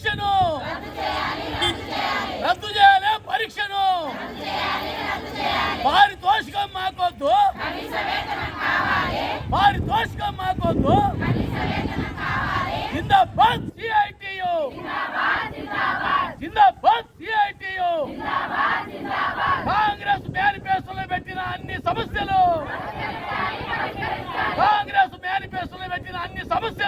పరీక్షను. రద్దు చేయాలి పరీక్షను. పారితోషికం మాకొద్దు. పారితోషికం మాకొద్దు. జిందాబాద్ సిఐటియు. జిందాబాద్ సిఐటియు. కాంగ్రెస్ మేనిఫెస్టోలో పెట్టిన అన్ని సమస్యలు. కాంగ్రెస్ మేనిఫెస్టోలో పెట్టిన అన్ని సమస్యలు.